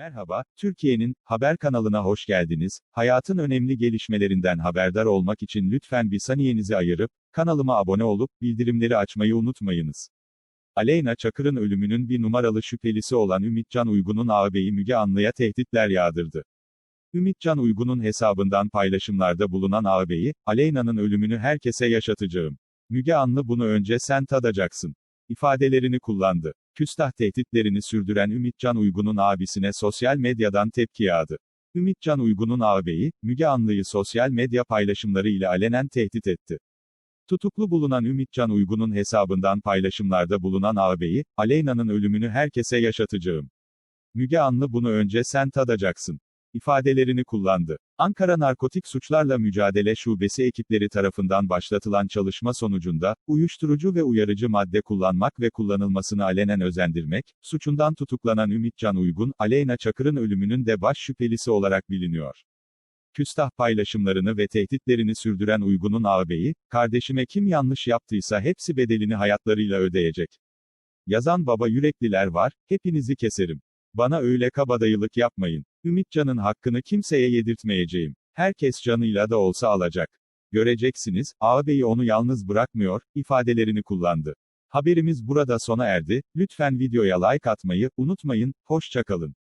Merhaba, Türkiye'nin Haber kanalına hoş geldiniz. Hayatın önemli gelişmelerinden haberdar olmak için lütfen bir saniyenizi ayırıp, kanalıma abone olup, bildirimleri açmayı unutmayınız. Aleyna Çakır'ın ölümünün bir numaralı şüphelisi olan Ümitcan Uygun'un ağabeyi Müge Anlı'ya tehditler yağdırdı. Ümitcan Uygun'un hesabından paylaşımlarda bulunan ağabeyi, Aleyna'nın ölümünü herkese yaşatacağım. Müge Anlı bunu önce sen tadacaksın ifadelerini kullandı. Küstah tehditlerini sürdüren Ümitcan Uygun'un abisine sosyal medyadan tepki yağdı. Ümitcan Uygun'un ağabeyi, Müge Anlı'yı sosyal medya paylaşımları ile alenen tehdit etti. Tutuklu bulunan Ümitcan Uygun'un hesabından paylaşımlarda bulunan ağabeyi, Aleyna'nın ölümünü herkese yaşatacağım. Müge Anlı bunu önce sen tadacaksın ifadelerini kullandı. Ankara Narkotik Suçlarla Mücadele Şubesi ekipleri tarafından başlatılan çalışma sonucunda, uyuşturucu ve uyarıcı madde kullanmak ve kullanılmasını alenen özendirmek, suçundan tutuklanan Ümitcan Uygun, Aleyna Çakır'ın ölümünün de baş şüphelisi olarak biliniyor. Küstah paylaşımlarını ve tehditlerini sürdüren Uygun'un ağabeyi, kardeşime kim yanlış yaptıysa hepsi bedelini hayatlarıyla ödeyecek. Yazan baba yürekliler var, hepinizi keserim. Bana öyle kabadayılık yapmayın. Ümitcan'ın hakkını kimseye yedirtmeyeceğim. Herkes canıyla da olsa alacak. Göreceksiniz, ağabeyi onu yalnız bırakmıyor, ifadelerini kullandı. Haberimiz burada sona erdi, lütfen videoya like atmayı, unutmayın, hoşçakalın.